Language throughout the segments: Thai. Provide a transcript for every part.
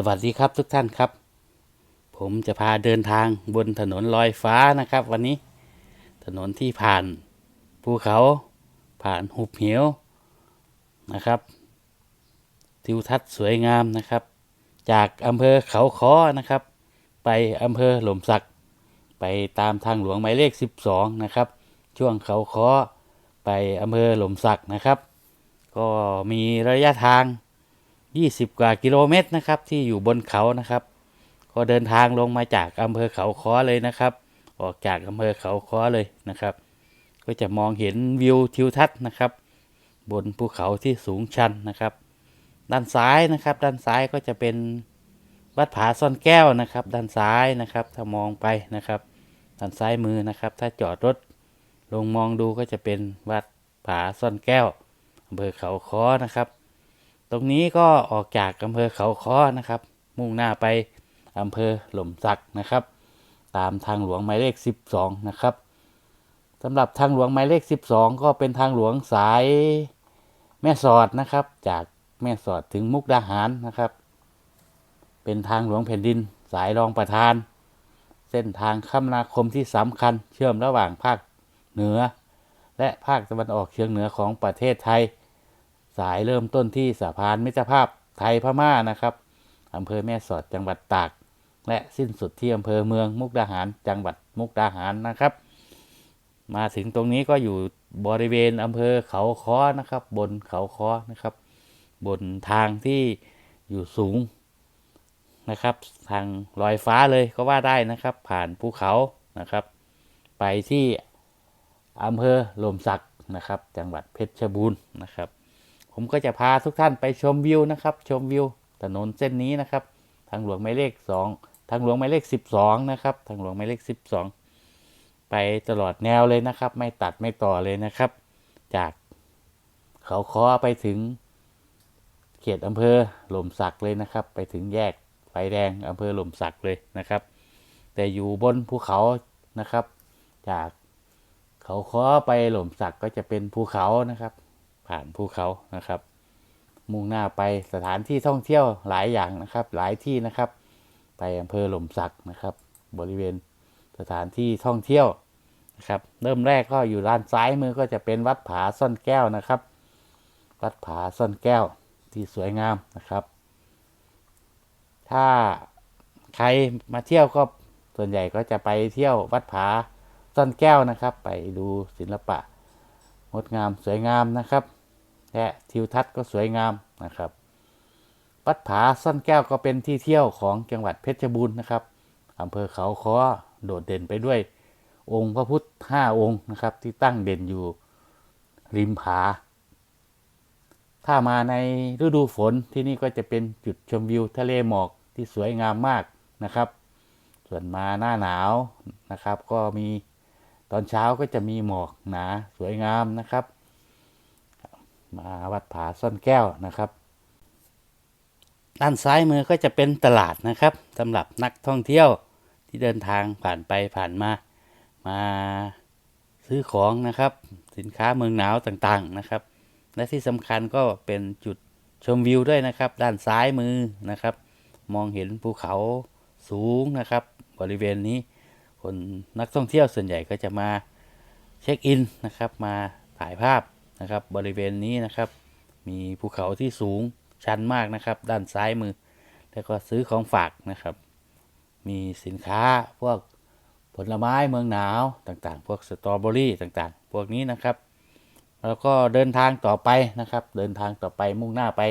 สวัสดีครับทุกท่านครับ ผมจะพาเดินทางบนถนนลอยฟ้านะครับ วันนี้ถนนที่ผ่านภูเขาผ่านหุบเหวนะครับ ทิวทัศน์สวยงามนะครับ จากอำเภอเขาค้อนะครับ ไปอำเภอหล่มสัก ไปตามทางหลวงหมายเลข 12 นะครับ ช่วงเขาค้อไปอำเภอหล่มสักนะครับ ก็มีระยะทาง 20 กว่ากิโลเมตรนะครับ ที่อยู่บนเขานะครับ ก็เดินทางลงมาจากอำเภอเขาค้อเลยนะครับ ออกจากอำเภอเขาค้อเลยนะครับ ก็จะมองเห็นวิวทิวทัศน์นะครับ บนภูเขาที่สูงชันนะครับ ด้านซ้ายนะครับ ด้านซ้ายก็จะเป็นวัดผาซ่อนแก้วนะครับ ด้านซ้ายนะครับ ถ้ามองไปนะครับ ด้านซ้ายมือนะครับ ถ้าจอดรถลงมองดูก็จะเป็นวัดผาซ่อนแก้วอำเภอเขาค้อนะครับ ตรงนี้ก็ออกจากอำเภอเขาค้อนะครับ มุ่งหน้าไปอำเภอหล่มสักนะครับ ตามทางหลวงหมายเลข 12 นะครับสำหรับทางหลวงหมายเลข 12 ก็เป็นทางหลวงสายแม่สอดนะครับ จากแม่สอดถึงมุกดาหารนะครับ เป็นทางหลวงแผ่นดินสายรองประธาน เส้นทางคมนาคมที่สำคัญ เชื่อมระหว่างภาคเหนือ และภาคตะวันออกเฉียงเหนือของประเทศไทย สายเริ่มต้นที่สะพานมิตรภาพไทยพม่านะครับอำเภอแม่สอดจังหวัดตาก และสิ้นสุดที่อำเภอเมืองมุกดาหารจังหวัดมุกดาหารนะครับ มาถึงตรงนี้ก็อยู่บริเวณอำเภอเขาค้อนะครับ บนเขาค้อนะครับ บนทางที่อยู่สูงนะครับ ทางลอยฟ้าเลยก็ว่าได้นะครับ ผ่านภูเขานะครับ ไปที่อำเภอหล่มสักนะครับ จังหวัดเพชรบูรณ์นะครับ ผมก็จะพาทุกท่านไปชมวิวนะครับ ชมวิว ถนนเส้นนี้นะครับ ทางหลวงหมายเลขสองทางหลวงหมายเลขสิบสองนะครับ ทางหลวงหมายเลขสิบสองไปตลอดแนวเลยนะครับ ไม่ตัดไม่ต่อเลยนะครับ จากเขาค้อไปถึงเขตอำเภอหล่มสักเลยนะครับ ไปถึงแยกไฟแดงอำเภอหล่มสักเลยนะครับ แต่อยู่บนภูเขานะครับ จากเขาค้อไปหล่มสักก็จะเป็นภูเขานะครับ ผ่านภูเขานะครับ มุ่งหน้าไปสถานที่ท่องเที่ยวหลายอย่างนะครับ หลายที่นะครับ ไปอำเภอหล่มสักนะครับ บริเวณสถานที่ท่องเที่ยวนะครับ เริ่มแรกก็อยู่ด้านซ้ายมือก็จะเป็นวัดผาซ่อนแก้วนะครับ วัดผาซ่อนแก้วที่สวยงามนะครับ ถ้าใครมาเที่ยวก็ส่วนใหญ่ก็จะไปเที่ยววัดผาซ่อนแก้วนะครับ ไปดูศิลปะงดงามสวยงามนะครับ และทิวทัศน์ก็สวยงามนะครับวัดผาซ่อนแก้วก็เป็นที่เที่ยวของจังหวัดเพชรบูรณ์นะครับอำเภอเขาค้อโดดเด่นไปด้วยองค์พระพุทธห้าองค์นะครับ ที่ตั้งเด่นอยู่ริมผา ถ้ามาในฤดูฝนที่นี่ก็จะเป็นจุดชมวิวทะเลหมอกที่สวยงามมากนะครับ ส่วนมาหน้าหนาวนะครับ ก็มีตอนเช้าก็จะมีหมอกหนาสวยงามนะครับ มาวัดผาซ่อนแก้วนะครับ ด้านซ้ายมือก็จะเป็นตลาดนะครับสำหรับนักท่องเที่ยวที่เดินทางผ่านไปผ่านมา มาซื้อของนะครับ สินค้าเมืองหนาวต่างๆนะครับ และที่สำคัญก็เป็นจุดชมวิวด้วยนะครับ ด้านซ้ายมือนะครับ มองเห็นภูเขาสูงนะครับ บริเวณนี้ คนนักท่องเที่ยวส่วนใหญ่ก็จะมาเช็คอินนะครับ มาถ่ายภาพ นะครับ บริเวณนี้นะครับ มีภูเขาที่สูงชันมากนะครับ ด้านซ้ายมือ แล้วก็ซื้อของฝากนะครับ มีสินค้าพวกผลไม้เมืองหนาวต่างๆ พวกสตรอเบอรี่ต่างๆ พวกนี้นะครับ แล้วก็เดินทางต่อไปนะครับ เดินทางต่อไปมุ่งหน้าไป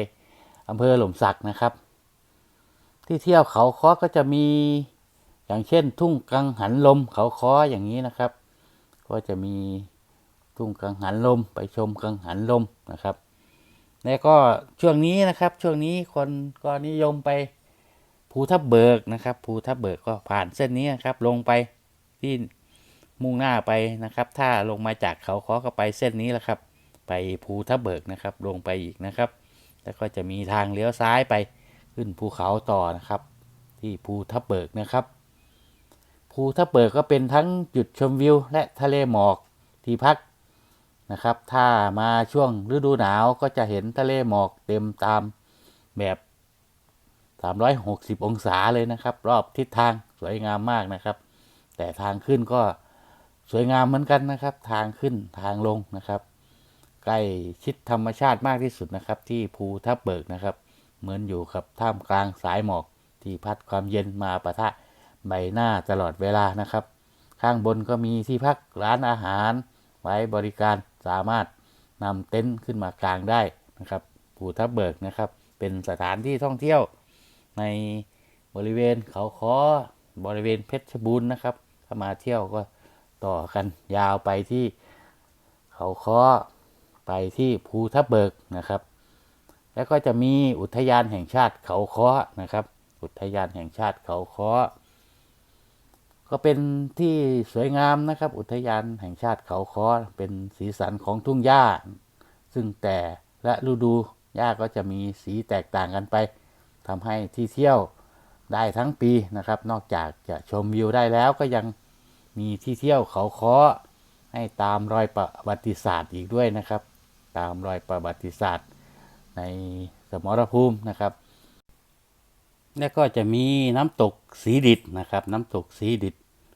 อำเภอหล่มสักนะครับ ที่เที่ยวเขาค้อก็จะมีอย่างเช่น ทุ่งกังหันลมเขาค้ออย่างนี้นะครับ ก็จะมี ทุ่งกังหันลม ไปชมกังหันลมนะครับ แล้วก็ช่วงนี้นะครับ ช่วงนี้คนก็นิยมไปภูทับเบิกนะครับภูทับเบิกก็ผ่านเส้นนี้นครับ ลงไปที่มุ่งหน้าไปนะครับ ถ้าลงมาจากเขาค้อก็ไปเส้นนี้แหละครับ ไปภูทับเบิกนะครับ ลงไปอีกนะครับ แล้วก็จะมีทางเลี้ยวซ้ายไปขึ้นภูเขาต่อนะครับ ที่ภูทับเบิกนะครับภูทับเบิกก็เป็นทั้งจุดชมวิว และทะเลหมอกที่พัก นะครับ ถ้ามาช่วงฤดูหนาวก็จะเห็นทะเลหมอกเต็มตามแบบ 360 องศาเลยนะครับ รอบทิศทางสวยงามมากนะครับ แต่ทางขึ้นก็สวยงามเหมือนกันนะครับ ทางขึ้นทางลงนะครับ ใกล้ชิดธรรมชาติมากที่สุดนะครับ ที่ภูทับเบิกนะครับ เหมือนอยู่กับท่ามกลางสายหมอกที่พัดความเย็นมาปะทะใบหน้าตลอดเวลานะครับ ข้างบนก็มีที่พักร้านอาหารไว้บริการ สามารถนำเต็นท์ขึ้นมากลางได้นะครับภูทับเบิกนะครับ เป็นสถานที่ท่องเที่ยวในบริเวณเขาค้อบริเวณเพชรบูรณ์นะครับ ถ้ามาเที่ยวก็ต่อกันยาวไปที่เขาค้อไปที่ภูทับเบิกนะครับ แล้วก็จะมีอุทยานแห่งชาติเขาค้อนะครับ อุทยานแห่งชาติเขาค้อ ก็เป็นที่สวยงามนะครับ อุทยานแห่งชาติเขาค้อเป็นสีสันของทุ่งหญ้า ซึ่งแต่และฤดูหญ้าก็จะมีสีแตกต่างกันไปทำให้ที่เที่ยวได้ทั้งปีนะครับ นอกจากจะชมวิวได้แล้วก็ยังมีที่เที่ยวเขาค้อให้ตามรอยประวัติศาสตร์อีกด้วยนะครับ ตามรอยประวัติศาสตร์ ในสมรภูมินะครับ แล้วก็จะมีน้ำตก สีดิดนะครับ น้ำตกสีดิด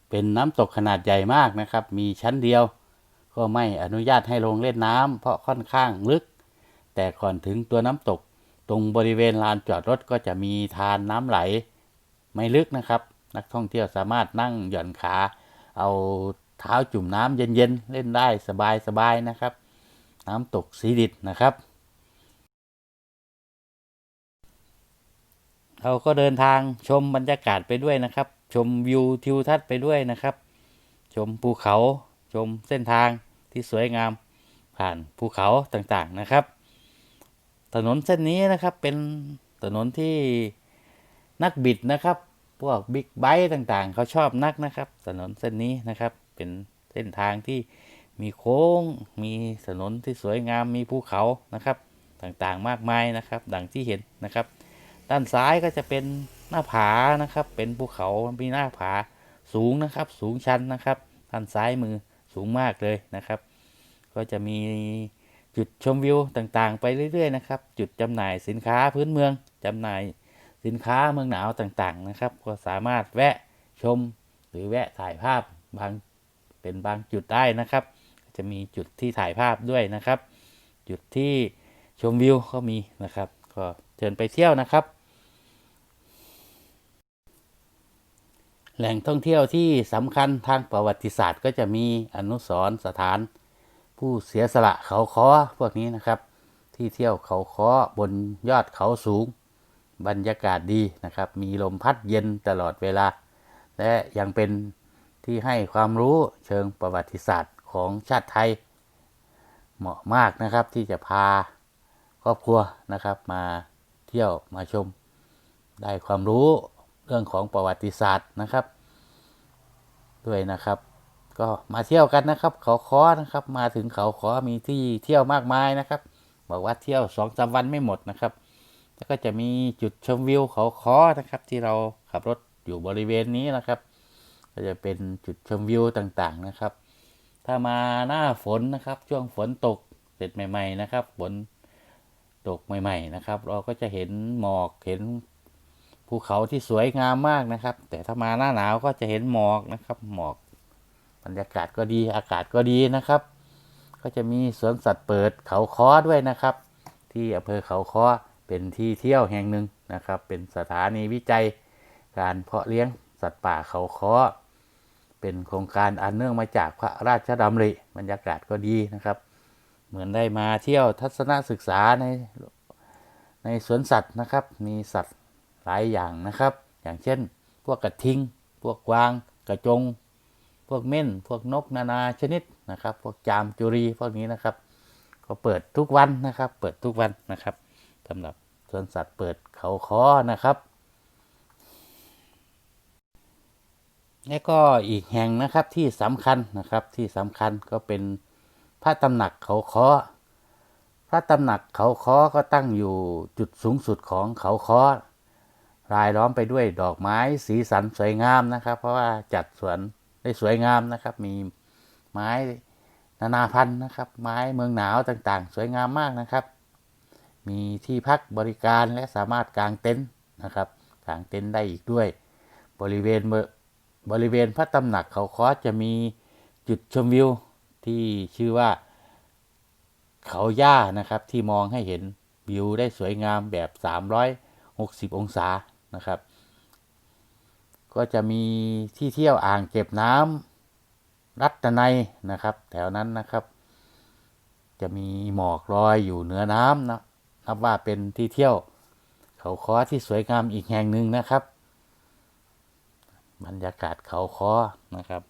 เป็นน้ำตกขนาดใหญ่มากนะครับ มีชั้นเดียว ก็ไม่อนุญาตให้ลงเล่นน้ำเพราะค่อนข้างลึก แต่ก่อนถึงตัวน้ำตก ตรงบริเวณลานจอดรถก็จะมีทานน้ำไหล ไม่ลึกนะครับ นักท่องเที่ยวสามารถนั่งหย่อนขา เอาเท้าจุ่มน้ำเย็นๆเล่นได้สบายๆนะครับ น้ำตกสีดิดนะครับ เราก็เดินทางชมบรรยากาศไปด้วยนะครับ ชมวิวทิวทัศน์ไปด้วยนะครับ ชมภูเขาชมเส้นทางที่สวยงาม ผ่านภูเขาต่างๆนะครับ ถนนเส้นนี้นะครับเป็นถนนที่นักบิดนะครับ พวกบิ๊กไบค์ต่างๆ เขาชอบนักนะครับ ถนนเส้นนี้นะครับ เป็นเส้นทางที่มีโค้ง มีถนนที่สวยงาม มีภูเขานะครับ ต่างๆ มากมายนะครับ ดังที่เห็นนะครับ ด้านซ้ายก็จะเป็นหน้าผานะครับ เป็นภูเขามีหน้าผาสูงนะครับ สูงชันนะครับด้านซ้ายมือสูงมากเลยนะครับ ก็จะมีจุดชมวิวต่างๆ ไปเรื่อย ๆ นะครับ จุดจำหน่ายสินค้าพื้นเมืองจำหน่ายสินค้าเมืองหนาวต่างๆนะครับ ก็สามารถแวะชมหรือแวะถ่ายภาพบางเป็นบางจุดได้นะครับ จะมีจุดที่ถ่ายภาพด้วยนะครับ จุดที่ชมวิวก็มีนะครับ ก็เชิญไปเที่ยวนะครับ แหล่งท่องเที่ยวที่สำคัญทางประวัติศาสตร์ก็จะมีอนุสรณ์สถาน ผู้เสียสละเขาค้อพวกนี้นะครับ ที่เที่ยวเขาค้อบนยอดเขาสูง บรรยากาศดีนะครับ มีลมพัดเย็นตลอดเวลา และยังเป็นที่ให้ความรู้เชิงประวัติศาสตร์ของชาติไทย เหมาะมากนะครับที่จะพาครอบครัวนะครับมาเที่ยวมาชมได้ความรู้ เรื่องของประวัติศาสตร์นะครับ ด้วยนะครับ ก็มาเที่ยวกันนะครับ เขาคอนะครับ มาถึงเขาคอมีที่เที่ยวมากมายนะครับ บอกว่าเที่ยวสองสามวันไม่หมดนะครับแล้วก็จะมีจุดชมวิวเขาคอนะครับ ที่เราขับรถอยู่บริเวณนี้นะครับ ก็จะเป็นจุดชมวิวต่างๆนะครับ ถ้ามาหน้าฝนนะครับ ช่วงฝนตกเสร็จใหม่ ๆ นะครับฝนตกใหม่ ๆ นะครับ เราก็จะเห็นหมอกเห็น ภูเขาที่สวยงามมากนะครับ แต่ถ้ามาหน้าหนาวก็จะเห็นหมอกนะครับ หมอกบรรยากาศก็ดีอากาศก็ดีนะครับ ก็จะมีสวนสัตว์เปิดเขาค้อด้วยนะครับ ที่อำเภอเขาค้อเป็นที่เที่ยวแห่งหนึ่งนะครับ เป็นสถานีวิจัยการเพาะเลี้ยงสัตว์ป่าเขาค้อเป็นโครงการอันเนื่องมาจากพระราชดำริบรรยากาศก็ดีนะครับ เหมือนได้มาเที่ยวทัศนศึกษาในในสวนสัตว์นะครับ มีสัตว์ หลายอย่างนะครับ อย่างเช่น พวกกระทิง พวกกวาง กระจง พวกเม่น พวกนกนานาชนิดนะครับ พวกจามจุรีพวกนี้นะครับ ก็เปิดทุกวันนะครับ เปิดทุกวันนะครับสำหรับสวนสัตว์เปิดเขาค้อนะครับและก็อีกแห่งนะครับที่สำคัญนะครับที่สำคัญก็เป็นพระตำหนักเขาค้อพระตำหนักเขาค้อก็ตั้งอยู่จุดสูงสุดของเขาค้อ รายล้อมไปด้วยดอกไม้สีสันสวยงามนะครับ เพราะว่าจัดสวนได้สวยงามนะครับ มีไม้นานาพันธุ์นะครับ ไม้เมืองหนาวต่างๆ สวยงามมากนะครับ มีที่พักบริการและสามารถกางเต็นท์นะครับกางเต็นท์ได้อีกด้วย บริเวณบบริเวณพระตำหนักเขาคอจะมีจุดชมวิวที่ชื่อว่าเขาย่านะครับที่มองให้เห็นวิวได้สวยงามแบบ 360 องศา นะครับ ก็จะมีที่เที่ยวอ่างเก็บน้ำรัตนัยนะครับ แถวนั้นนะครับ จะมีหมอกลอยอยู่เหนือน้ำนะนับว่าเป็นที่เที่ยวเขาค้อที่สวยงามอีกแห่งหนึ่งนะครับ บรรยากาศเขาค้อนะครับ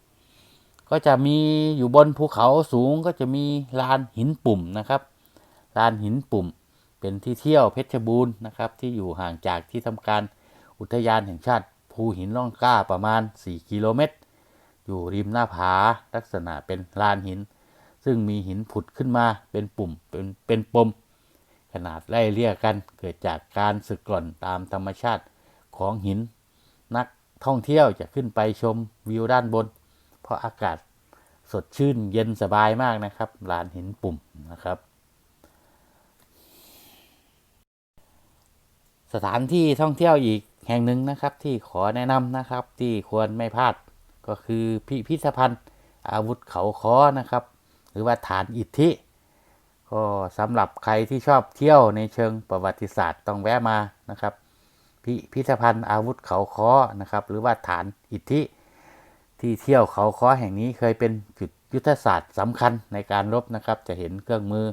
ก็จะมีอยู่บนภูเขาสูงก็จะมีลานหินปุ่มนะครับลานหินปุ่มเป็นที่เที่ยวเพชรบูรณ์นะครับ ที่อยู่ห่างจากที่ทำการ อุทยานแห่งชาติภูหินร่องกล้าประมาณ 4 กิโลเมตร อยู่ริมหน้าผาลักษณะเป็นลานหิน ซึ่งมีหินผุดขึ้นมาเป็นปุ่มเป็นเป็นปม ขนาดไล่เลี่ยกันเกิดจากการสึกกร่อนตามธรรมชาติของหิน นักท่องเที่ยวจะขึ้นไปชมวิวด้านบน เพราะอากาศสดชื่นเย็นสบายมากนะครับลานหินปุ่มนะครับ สถานที่ท่องเที่ยวอีกแห่งหนึ่งนะครับที่ขอแนะนำนะครับที่ควรไม่พลาดก็คือพิพิธภัณฑ์อาวุธเขาคอนะครับ หรือว่าฐานอิทธิ ก็สำหรับใครที่ชอบเที่ยวในเชิงประวัติศาสตร์ต้องแวะมานะครับพิพิธภัณฑ์อาวุธเขาคอนะครับหรือว่าฐานอิทธิ ที่เที่ยวเขาคอแห่งนี้เคยเป็นจุดยุทธศาสตร์สำคัญในการรบนะครับ จะเห็นเครื่องมือ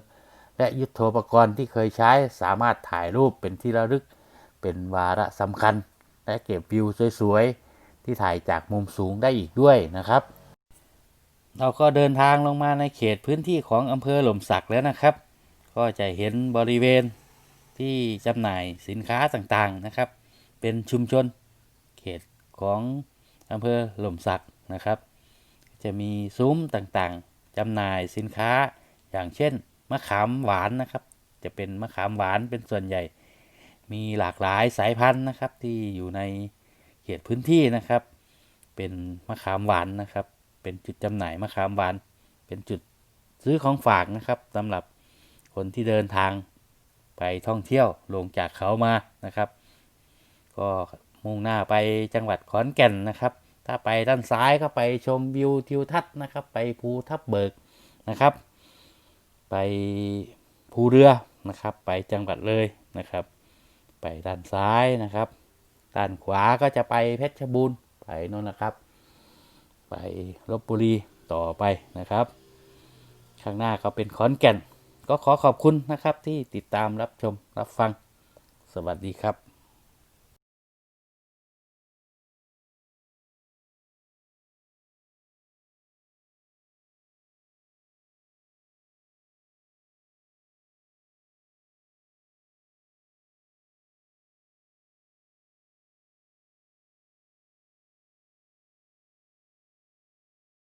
และยุทโธปกรณ์ที่เคยใช้สามารถถ่ายรูปเป็นที่ระลึก เป็นวาระสำคัญ และเก็บวิวสวยๆ ที่ถ่ายจากมุมสูงได้อีกด้วยนะครับ เราก็เดินทางลงมาในเขตพื้นที่ของอำเภอหล่มสักแล้วนะครับ ก็จะเห็นบริเวณที่จำหน่ายสินค้าต่างๆนะครับ เป็นชุมชนเขตของอำเภอหล่มสักนะครับ จะมีซุ้มต่างๆจำหน่ายสินค้าอย่างเช่นมะขามหวานนะครับ จะเป็นมะขามหวานเป็นส่วนใหญ่ มีหลากหลายสายพันธุ์นะครับ ที่อยู่ในเขตพื้นที่นะครับ เป็นมะขามหวานนะครับ เป็นจุดจำหน่ายมะขามหวาน เป็นจุดซื้อของฝากนะครับสำหรับคนที่เดินทางไปท่องเที่ยวลงจากเขามานะครับ ก็มุ่งหน้าไปจังหวัดขอนแก่นนะครับ ถ้าไปด้านซ้ายก็ไปชมวิวทิวทัศน์นะครับ ไปภูทับเบิกนะครับ ไปภูเรือนะครับ ไปจังหวัดเลยนะครับ ไปด้านซ้ายนะครับ ด้านขวาก็จะไปเพชรบูรณ์ไปโน่นนะครับ ไปลบบุรีต่อไปนะครับ ข้างหน้าก็เป็นขอนแก่น ก็ขอขอบคุณนะครับที่ติดตามรับชมรับฟัง สวัสดีครับ